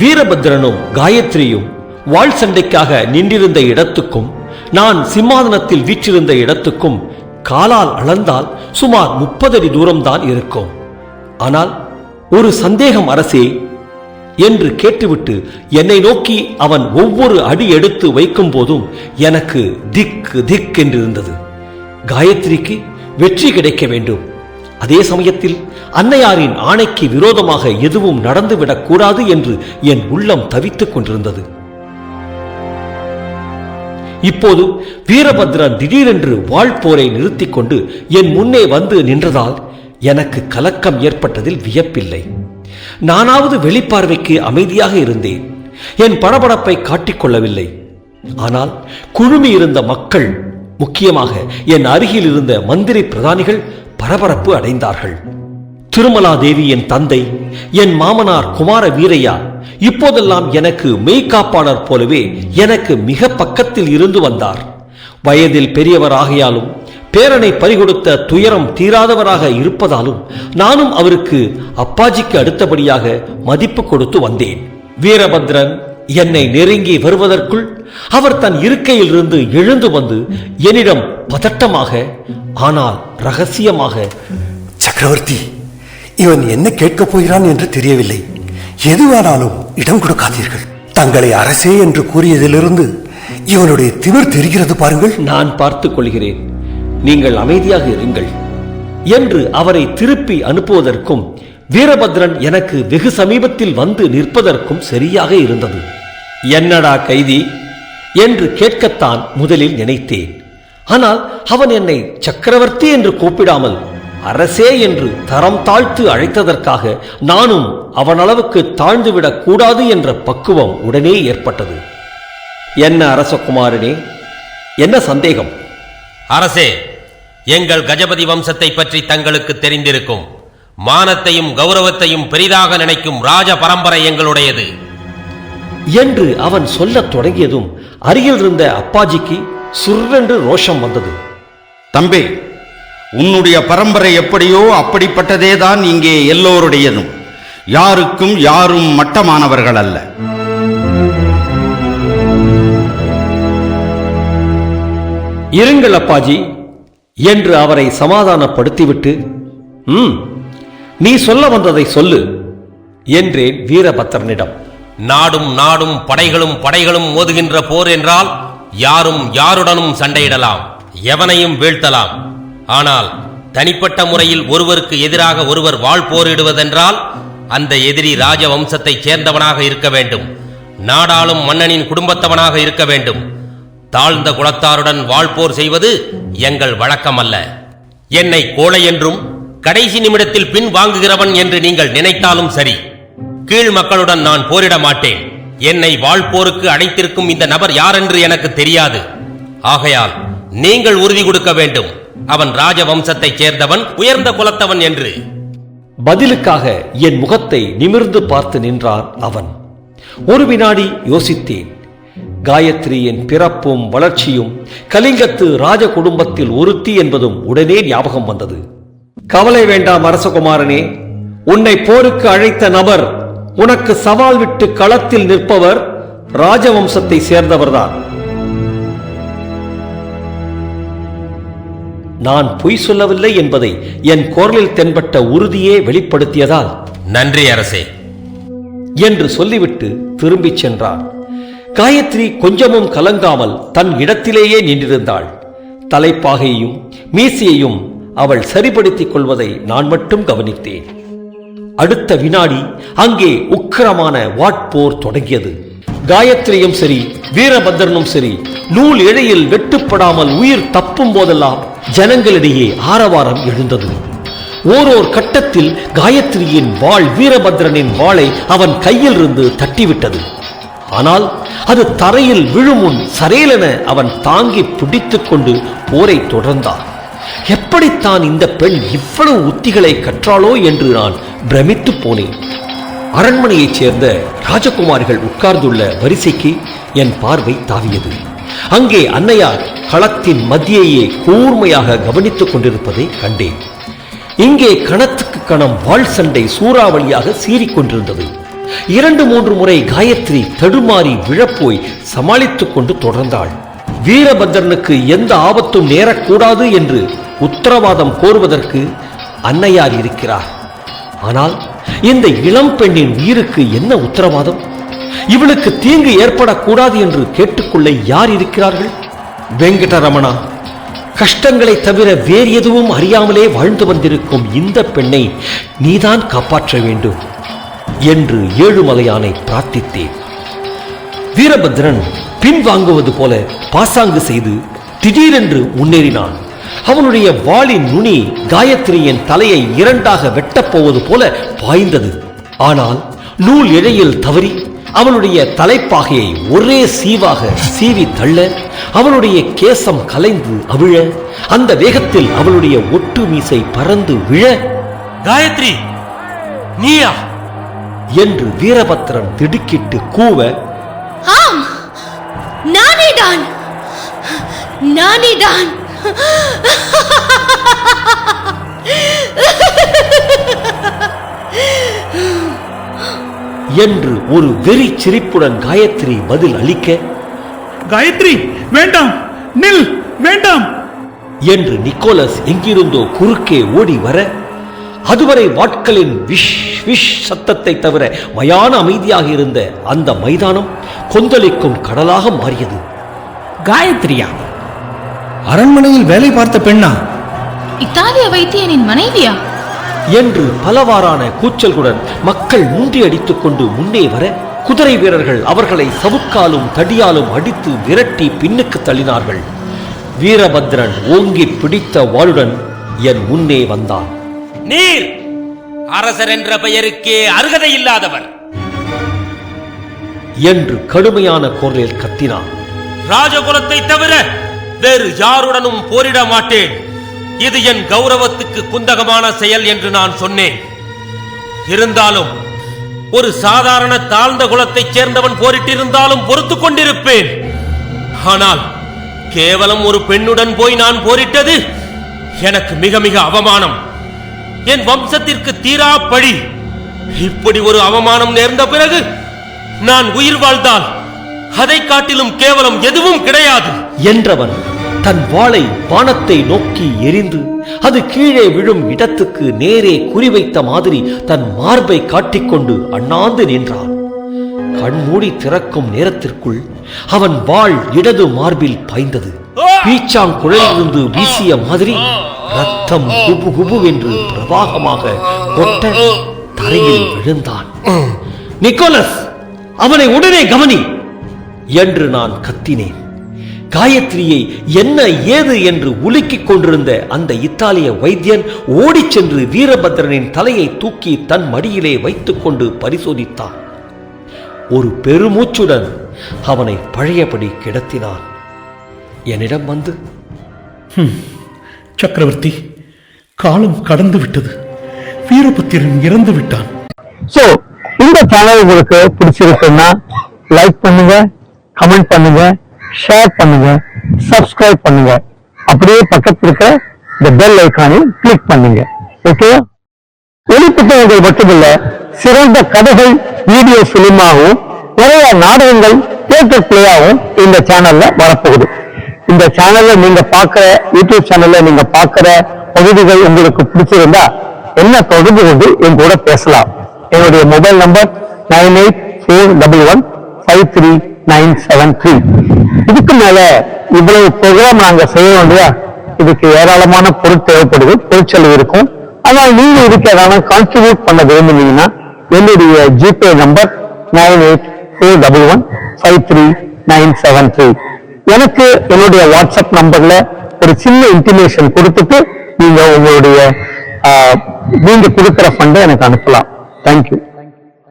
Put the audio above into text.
வீரபத்ரனும் காயத்ரியும் வாழ் சண்டைக்காக நின்றிருந்த இடத்துக்கும் நான் சிம்மாதனத்தில் வீற்றிருந்த இடத்துக்கும் காலால் அளந்தால் சுமார் முப்பது அடி தூரம்தான் இருக்கும். ஆனால் ஒரு சந்தேகம் அரசே என்று கேட்டுவிட்டு என்னை நோக்கி அவன் ஒவ்வொரு அடி எடுத்து வைக்கும் போதும் எனக்கு திக்கு திக் என்றிருந்தது. காயத்ரிக்கு வெற்றி கிடைக்க வேண்டும். அதே சமயத்தில் அன்னையாரின் ஆணைக்கு விரோதமாக எதுவும் நடந்துவிடக் கூடாது என்று என் உள்ளம் தவித்துக் கொண்டிருந்தது. இப்போது வீரபத்ரன் திடீரென்று வாழ்போரை நிறுத்திக் கொண்டு என் முன்னே வந்து நின்றதால் எனக்கு கலக்கம் ஏற்பட்டதில் வியப்பில்லை. நானாவது வெளிப்பார்வைக்கு அமைதியாக இருந்தேன். என் படபடப்பை காட்டிக்கொள்ளவில்லை ஆனால் குழுமி இருந்த மக்கள் முக்கியமாக என் அருகில் இருந்த மந்திரி பிரதானிகள் பரபரப்பு அடைந்தார்கள். திருமலா தேவி என் தந்தை என் மாமனார் குமார வீரையா இப்போதெல்லாம் எனக்கு மெய்காப்பாளர் போலவே எனக்கு மிக பக்கத்தில் இருந்து வந்தார். வயதில் பெரியவர் ஆகையாலும் பேரனை பறிகொடுத்த துயரம் தீராதவராக இருப்பதாலும் நானும் அவருக்கு அப்பாஜிக்கு அடுத்தபடியாக மதிப்பு கொடுத்து வந்தேன். வீரபத்ரன் என்னை நெருங்கி வருவதற்குள் அவர் தன் இருக்கையிலிருந்து எழுந்து வந்து என்னிடம் பதட்டமாக ஆனால் ரகசியமாக சக்கரவர்த்தி இவன் என்ன கேட்கப் போகிறான் என்று தெரியவில்லை. எதுவானாலும் இடம் கொடுக்காதீர்கள். தங்களை அரசே என்று கூறியதிலிருந்து இவனுடைய திமிர் தெரிகிறது பாருங்கள். நான் பார்த்துக் கொள்கிறேன். நீங்கள் அமைதியாக இருங்கள் என்று அவரை திருப்பி அனுப்புவதற்கும் வீரபத்ரன் எனக்கு வெகு சமீபத்தில் வந்து நிற்பதற்கும் சரியாக இருந்தது. என்னடா கைதி? என்று கேட்கத்தான் முதலில் நினைத்தேன். ஆனால் அவன் என்னை சக்கரவர்த்தி என்று கூப்பிடாமல் அரசே என்று தரம் தாழ்த்து அழைத்ததற்காக நானும் அவனளவுக்கு தாழ்ந்துவிடக் கூடாது என்ற பக்குவம் உடனே ஏற்பட்டது. என்ன அரசகுமாரனே? என்ன சந்தேகம்? அரசே எங்கள் கஜபதி வம்சத்தை பற்றி தங்களுக்கு தெரிந்திருக்கும். மானத்தையும் கௌரவத்தையும் பெரிதாக நினைக்கும் ராஜ பரம்பரை எங்களுடையது. என்று அவன் சொல்லத் தொடங்கியதும் அருகில் இருந்த அப்பாஜிக்கு சுர்ரென்று ரோஷம் வந்தது. தம்பி உன்னுடைய பரம்பரை எப்படியோ அப்படிப்பட்டதே தான் இங்கே எல்லோருடையதும். யாருக்கும் யாரும் மட்டமானவர்கள் அல்ல. இருங்கள் அப்பாஜி என்று அவரை சமாதானப்படுத்திவிட்டு ம் நீ சொல்ல வந்ததை சொல்லு என்றேன் வீரபத்ரனிடம். நாடும் நாடும் படைகளும் படைகளும் மோதுகின்ற போர் என்றால் யாரும் யாருடனும் சண்டையிடலாம் எவனையும் வீழ்த்தலாம். ஆனால் தனிப்பட்ட முறையில் ஒருவருக்கு எதிராக ஒருவர் வாழ் போரிடுவதென்றால் அந்த எதிரி ராஜ வம்சத்தைச் சேர்ந்தவனாக இருக்க வேண்டும் நாடாளும் மன்னனின் குடும்பத்தவனாக இருக்க வேண்டும். தாழ்ந்த குலத்தாருடன் வாழ்போர் செய்வது எங்கள் வழக்கமல்ல. என்னை கோழை என்றும் கடைசி நிமிடத்தில் பின் வாங்குகிறவன் என்று நீங்கள் நினைத்தாலும் சரி. கீழ் மக்களுடன் நான் போரிட மாட்டேன். என்னை வாழ்போருக்கு அழைத்திருக்கும் இந்த நபர் யாரென்று எனக்கு தெரியாது. ஆகையால் நீங்கள் உறுதி கொடுக்க வேண்டும். அவன் ராஜவம்சத்தைச் சேர்ந்தவன் உயர்ந்த குலத்தவன் என்று. பதிலுக்காக என் முகத்தை நிமிர்ந்து பார்த்து நின்றான் அவன். ஒரு வினாடி யோசித்தேன். காயத்ரியின் பிறப்பும் வளர்ச்சியும் கலிங்கத்து ராஜ குடும்பத்தில் ஒருத்தி என்பதும் உடனே ஞாபகம் வந்தது. கவலை வேண்டாம் அரசகுமாரனே. உன்னை போருக்கு அழைத்த நபர் உனக்கு சவால் விட்டு களத்தில் நிற்பவர் ராஜவம்சத்தை சேர்ந்தவர்தான். நான் பொய் சொல்லவில்லை என்பதை என் குரலில் தென்பட்ட உறுதியே வெளிப்படுத்தியதால். நன்றி அரசே. என்று சொல்லிவிட்டு திரும்பிச் சென்றான். காயத்ரி கொஞ்சமும் கலங்காமல் தன் இடத்திலேயே நின்றிருந்தாள். தலைப்பாகையையும் மீசையையும் அவள் சரிப்படுத்திக் கொள்வதை நான் மட்டும் கவனித்தேன். அடுத்த வினாடி அங்கே உக்கிரமான வாட்போர் தொடங்கியது. காயத்ரியும் சரி வீரபத்ரனும் சரி நூல் இழையில் வெட்டுப்படாமல் உயிர் தப்பும் போதெல்லாம் ஜனங்களிடையே ஆரவாரம் எழுந்தது. ஓரோர் கட்டத்தில் காயத்ரியின் வாள் வீரபத்ரனின் வாளை அவன் கையில் இருந்து தட்டிவிட்டது. ஆனால் அது தரையில் விழுமுன் சரேலென அவன் தாங்கி பிடித்துக் கொண்டு போரை தொடர்ந்தான். எப்படித்தான் இந்த பெண் இவ்வளவு உத்திகளை கற்றாளோ என்று நான் பிரமித்து போனேன். அரண்மனையைச் சேர்ந்த ராஜகுமாரிகள் உட்கார்ந்துள்ள வரிசைக்கு என் பார்வை தாவியது. அங்கே அன்னையார் களத்தின் மத்தியையே கூர்மையாக கவனித்துக் கொண்டிருப்பதை கண்டேன். இங்கே கணத்துக்கு கணம் வாழ் சண்டை சூறாவளியாக சீறிக்கொண்டிருந்தது இரண்டு மூன்று முறை காயத்ரி தடுமாறி விழப்போய் சமாளித்துக் கொண்டு தொடர்ந்தாள். வீரபத்ரனுக்கு எந்த ஆபத்தும் நேரக்கூடாது என்று உத்தரவாதம் கோருவதற்கு அன்னையார் இருக்கிறார். ஆனால் இந்த இளம் பெண்ணின் உயிருக்கு என்ன உத்தரவாதம்? இவளுக்கு தீங்கு ஏற்படக்கூடாது என்று கேட்டுக்கொள்ள யார் இருக்கிறார்கள்? வெங்கடரமணா கஷ்டங்களை தவிர வேறு எதுவும் அறியாமலே வாழ்ந்து வந்திருக்கும் இந்த பெண்ணை நீதான் காப்பாற்ற வேண்டும் என்று ஏழுமலையானை பிரார்த்தித்தேன். வீரபத்ரன் பின்வாங்குவது போல பாசாங்கு செய்து திடீரென்று முன்னேறினான். அவனுடைய வாளின் நுனி காயத்ரியின் தலையை இரண்டாக வெட்டப் போவது போல பாய்ந்தது. ஆனால் நூல் இழையில் தவறி அவளுடைய தலைப்பாகையை ஒரே சீவாக சீவி தள்ள அவளுடைய கேசம் கலைந்து அவிழ அந்த வேகத்தில் அவளுடைய ஒட்டு மீசை பறந்து விழ காயத்ரி நீயா? என்று வீரபத்ரன் திடுக்கிட்டு கூவ நானேதான். நானேதான். என்று ஒரு வெறி சிரிப்புடன் காயத்ரி பதில் அளிக்க காயத்ரி வேண்டாம். நில் வேண்டாம். என்று நிக்கோலஸ் எங்கிருந்தோ குறுக்கே ஓடி வர அதுவரை வாட்களின் விஷ் விஷ் சத்தத்தை தவிர மயான அமைதியாக இருந்த அந்த மைதானம் கொந்தளிக்கும் கடலாக மாறியது. காயத்ரியா. அரண்மனையில் வேலை பார்த்த பெண்ணா? இத்தாலிய வைத்தியனின் மனைவியா? என்று பலவாறான கூச்சல்களுடன் மக்கள் முண்டி அடித்துக் கொண்டு முன்னே வர குதிரை வீரர்கள் அவர்களை சவுக்காலும் தடியாலும் அடித்து விரட்டி பின்னுக்கு தள்ளினார்கள். வீரபத்ரன் ஓங்கி பிடித்த வாளுடன் என் முன்னே வந்தான். நீர் அரசர் என்ற பெயருக்கே அருகதை இல்லாதவர். என்று கடுமையான குரலில் கத்தினான். ராஜகுலத்தை தவிர வேறு யாருடனும் போரிட மாட்டேன். இது என் கௌரவத்துக்கு குந்தகமான செயல் என்று நான் சொன்னேன். இருந்தாலும் ஒரு சாதாரண தாழ்ந்த குலத்தைச் சேர்ந்தவன் போரிட்டிருந்தாலும் பொறுத்துக் கொண்டிருப்பேன். ஆனால் கேவலம் ஒரு பெண்ணுடன் போய் நான் போரிட்டது எனக்கு மிக மிக அவமானம். என் வம்சத்திற்கு தீரா பழி இப்படி ஒரு அவமானம் நேர்ந்த பிறகு நான் உயிர் வாழ்ந்தால் அதை காட்டிலும் கேவலம் எதுவும் கிடையாது. என்றவன் தன் வாளை வானத்தை நோக்கி எரிந்து அது கீழே விழும் இடத்துக்கு நேரே குறிவைத்த மாதிரி தன் மார்பை காட்டிக்கொண்டு அண்ணாந்து நின்றான். கண்மூடி திறக்கும் நேரத்திற்குள் அவன் வாள் இடது மார்பில் பாய்ந்தது. பீச்சாங்குழலிலிருந்து வீசிய மாதிரி ரத்தம் குபு குபுவென்று பிரவாகமாக கொட்ட தரையில் விழுந்தான். நிக்கோலஸ் அவனை உடனே கவனி என்று நான் கத்தினேன். காயத்ரியை என்ன ஏது என்று உலுக்கிக் கொண்டிருந்த அந்த இத்தாலிய வைத்தியன் ஓடிச் சென்று வீரபத்ரனின் தலையை தூக்கி தன் மடியிலே வைத்துக்கொண்டு பரிசோதித்தான். ஒரு பெருமூச்சுடன் அவனை பழையபடி கிடத்தினான். என்னிடம் வந்து சக்கரவர்த்தி காலம் கடந்து விட்டது. வீரபத்திரன் இறந்து விட்டான். சோ இந்த சேனல் உங்களுக்கு பிடிச்சிருக்குன்னா லைக் பண்ணுங்க கமெண்ட் பண்ணுங்க ஷேர் பண்ணுங்க சப்ஸ்கிரைப் பண்ணுங்க. அப்படியே பக்கத்துல இருக்க இந்த பெல் ஐக்கானை கிளிக் பண்ணுங்க. ஓகே ஒளி புத்தகங்கள் மட்டுமல்ல சிறந்த கதைகள் வீடியோ பிலிமாகவும் நிறைய நாடகங்கள் தியேட்டர் பிளேயாகவும் இந்த சேனல்ல வரப்போகுது. இந்த சேனல்ல நீங்க பாக்குற யூடியூப் சேனல்ல நீங்க பாக்குற பகுதிகள் உங்களுக்கு பிடிச்சிருந்தா என்ன தொடர்பு கொண்டு என் கூட பேசலாம். என்னுடைய mobile number nine eight four double one five three nine seven three இதுக்கு மேல இவ்வளவு ப்ரோக்ராம் நாங்க செய்யறோம் இல்லையா? இதுக்கு ஏராளமான பொருள் தேவைப்படுது பொருட்செலவு இருக்கும். ஆனால் நீங்க இதுக்கு ஏதாவது கான்ட்ரிபியூட் பண்ண விரும்புனீங்கன்னா என்னுடைய GPay number nine eight four double one five three nine seven three எனக்கு என்னுடைய வாட்ஸ்அப் நம்பர்ல ஒரு சின்ன இன்டிமேஷன் கொடுத்துட்டு நீங்க உங்களுடைய நீங்க கொடுக்குற ஃபண்டை எனக்கு அனுப்பலாம். தேங்க்யூ